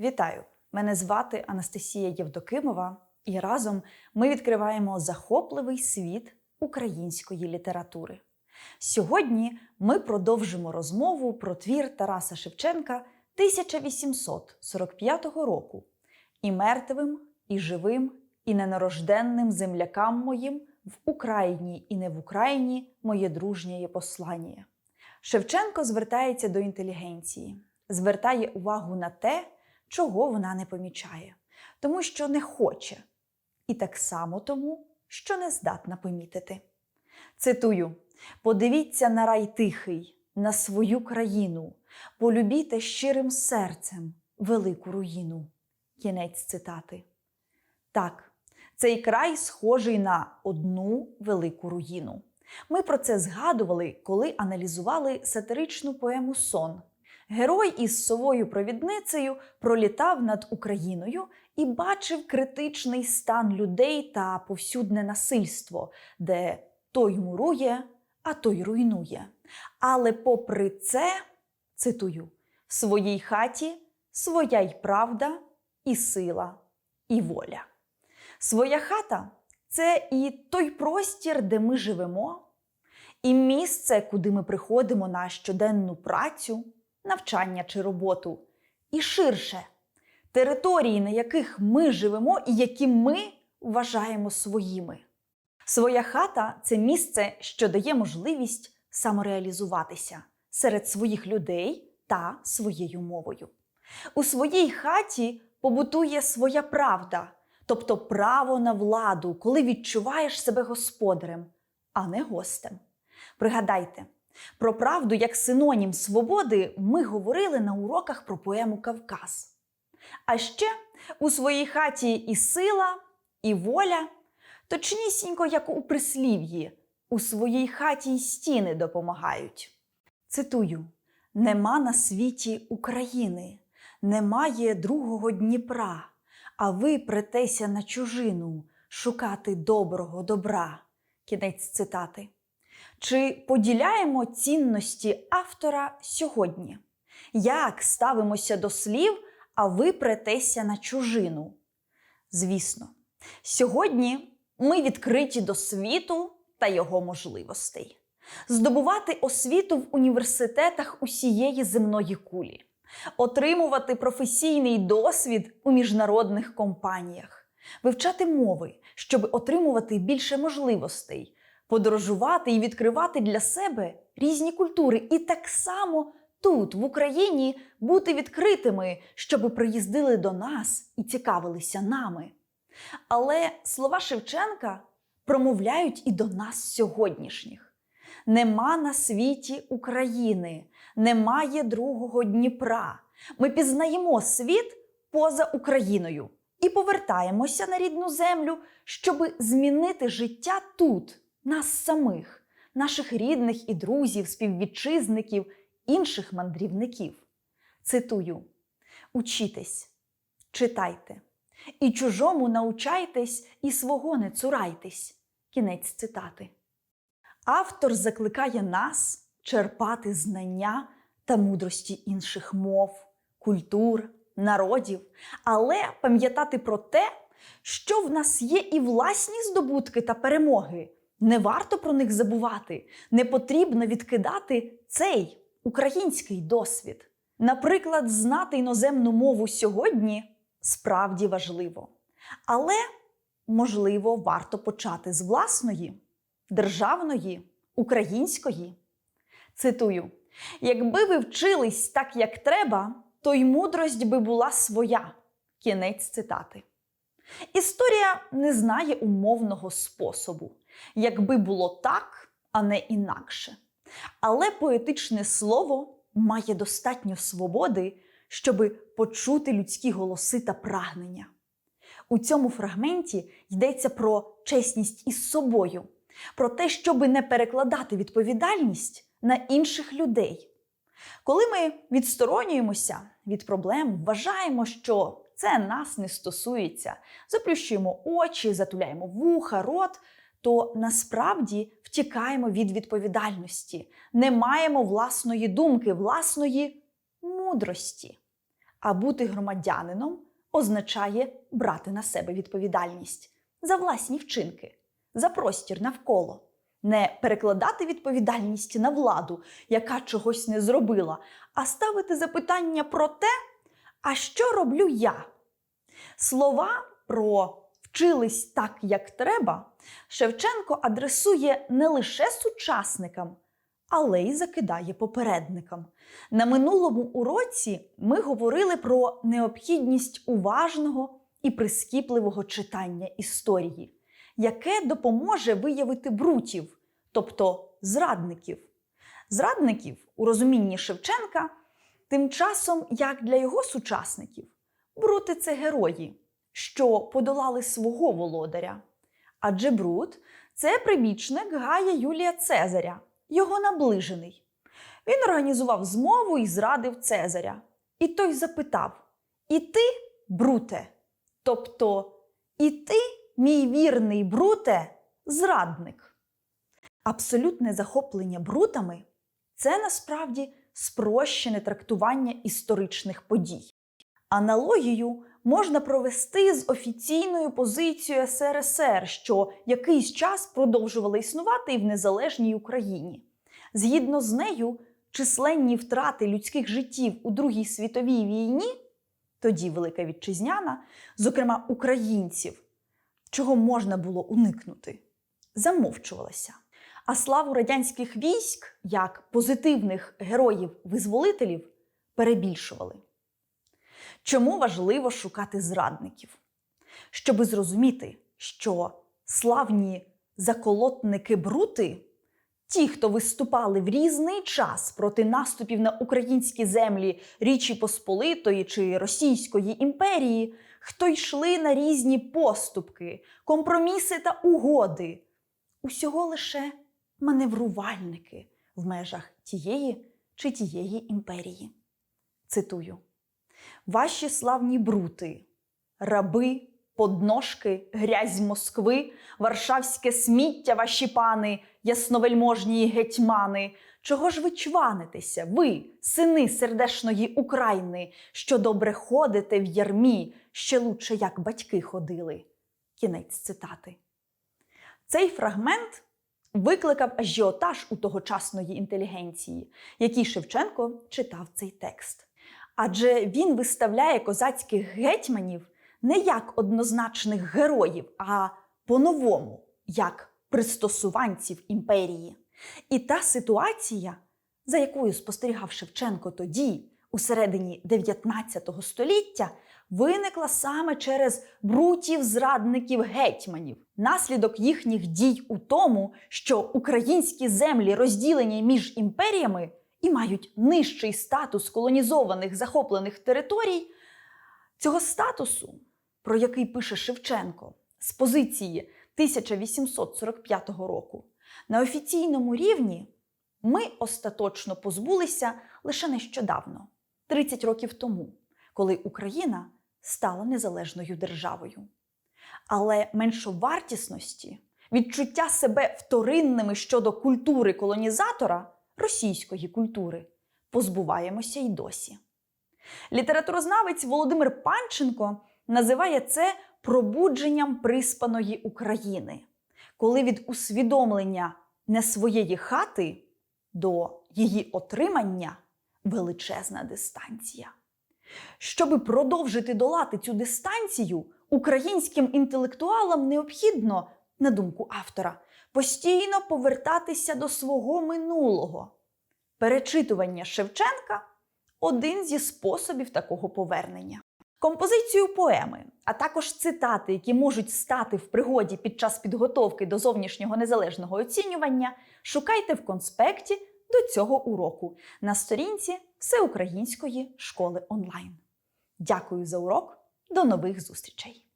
Вітаю! Мене звати Анастасія Євдокимова, і разом ми відкриваємо захопливий світ української літератури. Сьогодні ми продовжимо розмову про твір Тараса Шевченка 1845 року і мертвим, і живим, і ненарожденним землякам моїм в Україні і не в Україні моє дружнє послання. Шевченко звертається до інтелігенції, звертає увагу на те, чого вона не помічає, тому що не хоче, і так само тому, що не здатна помітити. Цитую: подивіться на рай тихий, на свою країну, полюбіте щирим серцем велику руїну. Кінець цитати. Так, цей край схожий на одну велику руїну. Ми про це згадували, коли аналізували сатиричну поему Сон. Герой із совою провідницею пролітав над Україною і бачив критичний стан людей та повсюдне насильство, де той мурує, а той руйнує. Але попри це, цитую, в своїй хаті своя й правда, і сила, і воля. Своя хата це і той простір, де ми живемо, і місце, куди ми приходимо на щоденну працю, навчання чи роботу, і ширше території, на яких ми живемо і які ми вважаємо своїми. Своя хата це місце, що дає можливість самореалізуватися серед своїх людей та своєю мовою. У своїй хаті побутує своя правда, тобто право на владу, коли відчуваєш себе господарем, а не гостем. Пригадайте, про правду як синонім свободи ми говорили на уроках про поему Кавказ. А ще у своїй хаті і сила, і воля, точнісінько, як у прислів'ї, у своїй хаті й стіни допомагають. Цитую: нема на світі України, немає другого Дніпра, а ви претеся на чужину шукати доброго добра. Кінець цитати. Чи поділяємо цінності автора сьогодні? Як ставимося до слів, а ви претеся на чужину? Звісно, сьогодні ми відкриті до світу та його можливостей. Здобувати освіту в університетах усієї земної кулі, отримувати професійний досвід у міжнародних компаніях, вивчати мови, щоб отримувати більше можливостей подорожувати і відкривати для себе різні культури, і так само тут, в Україні, бути відкритими, щоб приїздили до нас і цікавилися нами. Але слова Шевченка промовляють і до нас сьогоднішніх. Нема на світі України, немає другого Дніпра. Ми пізнаємо світ поза Україною і повертаємося на рідну землю, щоб змінити життя тут, нас самих, наших рідних і друзів, співвітчизників, інших мандрівників. Цитую: Учітесь, читайте, і чужому научайтесь, і свого не цурайтесь. Кінець цитати. Автор закликає нас черпати знання та мудрості інших мов, культур, народів, але пам'ятати про те, що в нас є і власні здобутки та перемоги. Не варто про них забувати, не потрібно відкидати цей український досвід. Наприклад, знати іноземну мову сьогодні справді важливо. Але, можливо, варто почати з власної, державної, української. Цитую: якби ви вчились так, як треба, то й мудрость би була своя. Кінець цитати. Історія не знає умовного способу, якби було так, а не інакше. Але поетичне слово має достатньо свободи, щоби почути людські голоси та прагнення. У цьому фрагменті йдеться про чесність із собою, про те, щоби не перекладати відповідальність на інших людей. Коли ми відсторонюємося від проблем, вважаємо, що це нас не стосується, заплющуємо очі, затуляємо вуха, рот, то насправді втікаємо від відповідальності, не маємо власної думки, власної мудрості. А бути громадянином означає брати на себе відповідальність за власні вчинки, за простір навколо, не перекладати відповідальність на владу, яка чогось не зробила, а ставити запитання про те, а що роблю я? Слова про вчились так, як треба, Шевченко адресує не лише сучасникам, але й закидає попередникам. На минулому уроці ми говорили про необхідність уважного і прискіпливого читання історії, яке допоможе виявити брутів, тобто зрадників. Зрадників у розумінні Шевченка, тим часом, як для його сучасників, брути це герої, що подолали свого володаря. Адже Брут це прибічник Гая Юлія Цезаря, його наближений. Він організував змову і зрадив Цезаря. І той запитав: І ти, Бруте? Тобто, і ти, мій вірний Бруте, зрадник. Абсолютне захоплення брутами це насправді спрощене трактування історичних подій. Аналогію можна провести з офіційною позицією СРСР, що якийсь час продовжувала існувати і в незалежній Україні. Згідно з нею, численні втрати людських життів у Другій світовій війні, тоді Велика Вітчизняна, зокрема українців, чого можна було уникнути, замовчувалася. А славу радянських військ як позитивних героїв-визволителів перебільшували. Чому важливо шукати зрадників? Щоби зрозуміти, що славні заколотники брути, ті, хто виступали в різний час проти наступів на українські землі Річі Посполитої чи Російської імперії, хто йшли на різні поступки, компроміси та угоди, усього лише маневрувальники в межах тієї чи тієї імперії. Цитую. Ваші славні брути, раби, подножки, грязь Москви, варшавське сміття, ваші пани, ясновельможні гетьмани. Чого ж ви чванитеся, ви, сини сердешної України, що добре ходите в ярмі, ще лучше, як батьки ходили? Кінець цитати. Цей фрагмент викликав ажіотаж у тогочасної інтелігенції, який Шевченко читав цей текст адже він виставляє козацьких гетьманів не як однозначних героїв, а по-новому, як пристосуванців імперії. І та ситуація, за якою спостерігав Шевченко тоді, у середині 19 століття, виникла саме через брутів зрадників гетьманів. Наслідок їхніх дій у тому, що українські землі, розділені між імперіями, і мають нижчий статус колонізованих захоплених територій, цього статусу, про який пише Шевченко з позиції 1845 року, на офіційному рівні ми остаточно позбулися лише нещодавно, 30 років тому, коли Україна стала незалежною державою. Але меншовартісності, відчуття себе вторинними щодо культури колонізатора російської культури позбуваємося й досі. Літературознавець Володимир Панченко називає це пробудженням приспаної України, коли від усвідомлення не своєї хати до її отримання величезна дистанція. Щоби продовжити долати цю дистанцію, українським інтелектуалам необхідно, на думку автора, постійно повертатися до свого минулого. Перечитування Шевченка один зі способів такого повернення. Композицію поеми, а також цитати, які можуть стати в пригоді під час підготовки до зовнішнього незалежного оцінювання, шукайте в конспекті до цього уроку на сторінці Всеукраїнської школи онлайн. Дякую за урок! До нових зустрічей!